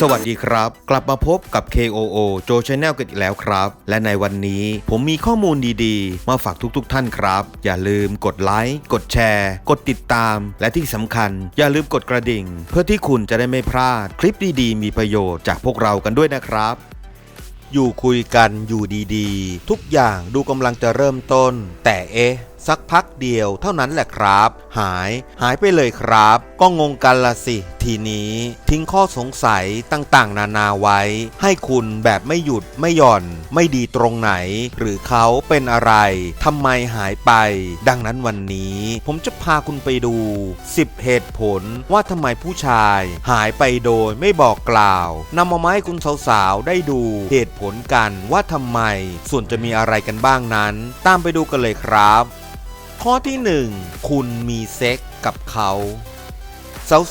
สวัสดีครับ กลับมาพบกับ KOO โจ Channel กันอีกแล้วครับ และในวันนี้ผมมีข้อมูลดีๆ มาฝากทุกๆท่านครับ อย่าลืมกดไลค์กดแชร์ กดติดตาม และที่สำคัญ อย่าลืมกดกระดิ่ง เพื่อที่คุณจะได้ไม่พลาด คลิปดีๆ มีประโยชน์จากพวกเรากันด้วยนะครับอยู่คุยกันอยู่ดีๆ ทุกอย่างดูกำลังจะเริ่มต้น แต่เอ๊ะ สักพักเดียวเท่านั้นแหละครับ หายหายไปเลยครับ ก็งงกันละสิ ทีนี้ ทิ้งข้อสงสัยต่างๆ นานาไว้ ให้คุณแบบไม่หยุดไม่หย่อน ไม่ดีตรงไหน หรือเขาเป็นอะไรทำไมหายไป ดังนั้นวันนี้ ผมจะพาคุณไปดู 10 เหตุผลว่าทำไมผู้ชาย หายไปโดยไม่บอกกล่าวนำมามาให้คุณสาวๆได้ดูเหตุผลกันว่าทำไม ส่วนจะมีอะไรกันบ้างนั้น ตามไปดูกันเลยครับ ข้อที่ 1 คุณมีเซ็กกับเขา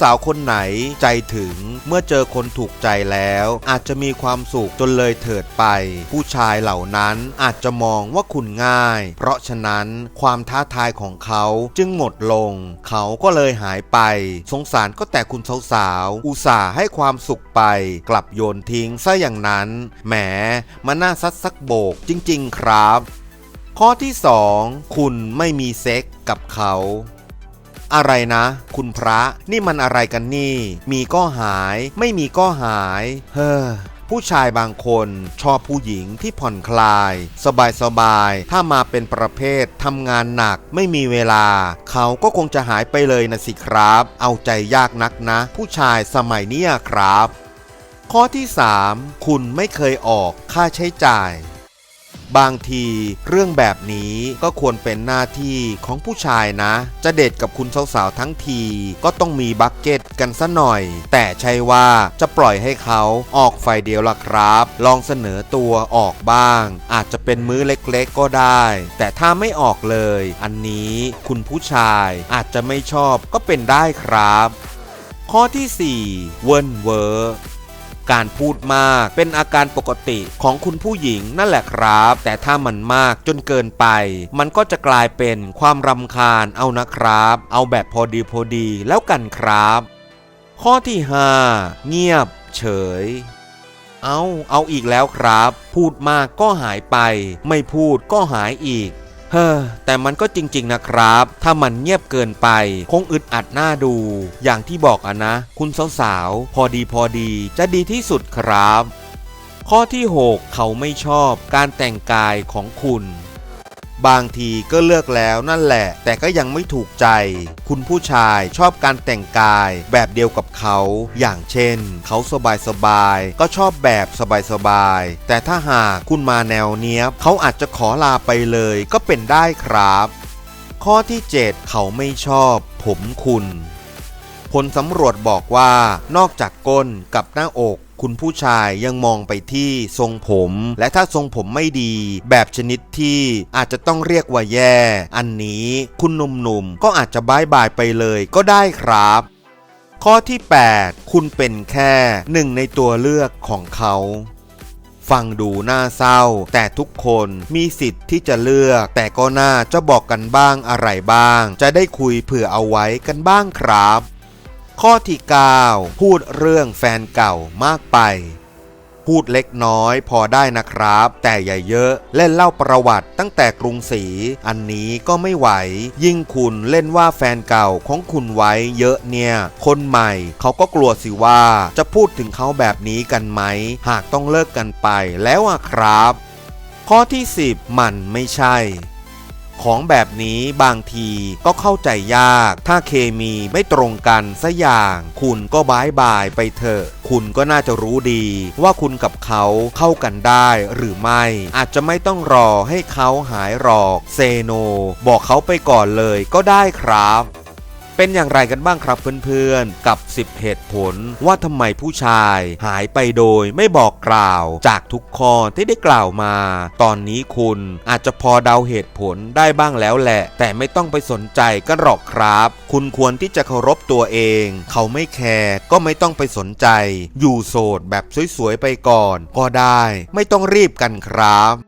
สาวๆ คนไหนใจถึงเมื่อเจอคนถูกใจแล้ว อาจจะมีความสุขจนเลยเถิดไป ผู้ชายเหล่านั้นอาจจะมองว่าคุณง่าย เพราะฉะนั้นความท้าทายของเขาจึงหมดลง เขาก็เลยหายไป สงสารก็แต่คุณสาวๆ อุตส่าห์ให้ความสุขไป กลับโยนทิ้งซะอย่างนั้น แหมมันน่าซัดซักโบกจริง ๆ ครับ ข้อที่ 2 คุณไม่มีเซ็กกับเขา อะไรนะ คุณพระนี่มันอะไรกันนี่ มีก็หาย ไม่มีก็หาย เฮ้อผู้ชายบางคนชอบผู้หญิงที่ผ่อนคลาย สบายๆถ้ามาเป็นประเภททำงานหนักไม่มีเวลา เขาก็คงจะหายไปเลยนะสิครับ เอาใจยากนักนะ ผู้ชายสมัยนี้ครับ ข้อที่ 3 คุณไม่เคยออกค่าใช้จ่าย บางทีเรื่องแบบนี้ก็ควรเป็นหน้าที่ของผู้ชายนะ จะเดทกับคุณสาวๆทั้งที ก็ต้องมีบักเก็ตกันซะหน่อย แต่ใช่ว่าจะปล่อยให้เขาออกไฟเดียวล่ะครับ ลองเสนอตัวออกบ้าง อาจจะเป็นมื้อเล็กๆก็ได้ แต่ถ้าไม่ออกเลย อันนี้คุณผู้ชายอาจจะไม่ชอบก็เป็นได้ครับ ข้อที่ 4 เวิร์นเวอร์ การพูดมาก เป็นอาการปกติของคุณผู้หญิงนั่นแหละครับ แต่ถ้ามันมากจนเกินไป มันก็จะกลายเป็นความรำคาญเอานะครับ เอาแบบพอดีพอดีแล้วกันครับ ข้อที่5เงียบ เฉยเอา เอาอีกแล้วครับ พูดมากก็หายไป ไม่พูดก็หายอีก เฮ้อแต่มันก็จริง ๆ นะครับ ถ้ามันเงียบเกินไป คงอึดอัดหน้าดู อย่างที่บอกอะนะ คุณสาวๆ พอดีพอดีจะดีที่สุดครับ ข้อที่ 6 เขาไม่ชอบการแต่งกายของคุณ บางทีก็เลือกแล้วนั่นแหละ แต่ก็ยังไม่ถูกใจ คุณผู้ชายชอบการแต่งกายแบบเดียวกับเขา อย่างเช่น เขาสบายๆก็ชอบแบบสบายๆ แต่ถ้าหากคุณมาแนวเนี้ยเขาอาจจะขอลาไปเลยก็เป็นได้ครับ ข้อที่ 7 เขาไม่ชอบ ผมคุณผลสำรวจบอกว่านอกจากก้นกับหน้าอก คุณผู้ชายยังมองไปที่ทรงผม และถ้าทรงผมไม่ดี แบบชนิดที่อาจจะต้องเรียกว่าแย่ อันนี้คุณหนุ่มๆก็อาจจะบายบายไปเลยก็ได้ครับ ข้อที่ 8 คุณเป็นแค่หนึ่งในตัวเลือกของเขาฟังดูน่าเศร้า แต่ทุกคนมีสิทธิ์ที่จะเลือก แต่ก็น่าจะบอกกันบ้างอะไรบ้าง จะได้คุยเผื่อเอาไว้กันบ้างครับ ข้อที่ 9 พูดเรื่องแฟนเก่ามากไป พูดเล็กน้อยพอได้นะครับ แต่อย่าเยอะเล่นเล่าประวัติตั้งแต่กรุงศรีอันนี้ก็ไม่ไหว ยิ่งคุณเล่นว่าแฟนเก่าของคุณไว้เยอะเนี่ย คนใหม่เขาก็กลัวสิว่าจะพูดถึงเขาแบบนี้กันไหม หากต้องเลิกกันไปแล้วอะครับ ข้อที่ 10 มันไม่ใช่ ของแบบนี้บางทีก็เข้าใจยาก ถ้าเคมีไม่ตรงกันสัอย่าง คุณก็บายบายไปเถอะ คุณก็น่าจะรู้ดี ว่าคุณกับเขาเข้ากันได้หรือไม่ อาจจะไม่ต้องรอให้เขาหายหรอก เซโน บอกเขาไปก่อนเลยก็ได้ครับ เป็นอย่างไรกันบ้างครับเพื่อนๆ กับ 10 เหตุผลว่าทำไมผู้ชายหายไปโดยไม่บอกกล่าว จากทุกข้อที่ได้กล่าวมา ตอนนี้คุณอาจจะพอเดาเหตุผลได้บ้างแล้วแหละ แต่ไม่ต้องไปสนใจกันหรอกครับ คุณควรที่จะเคารพตัวเอง เขาไม่แคร์ก็ไม่ต้องไปสนใจ อยู่โสดแบบสวยๆไปก่อน ก็ได้ ไม่ต้องรีบกันครับ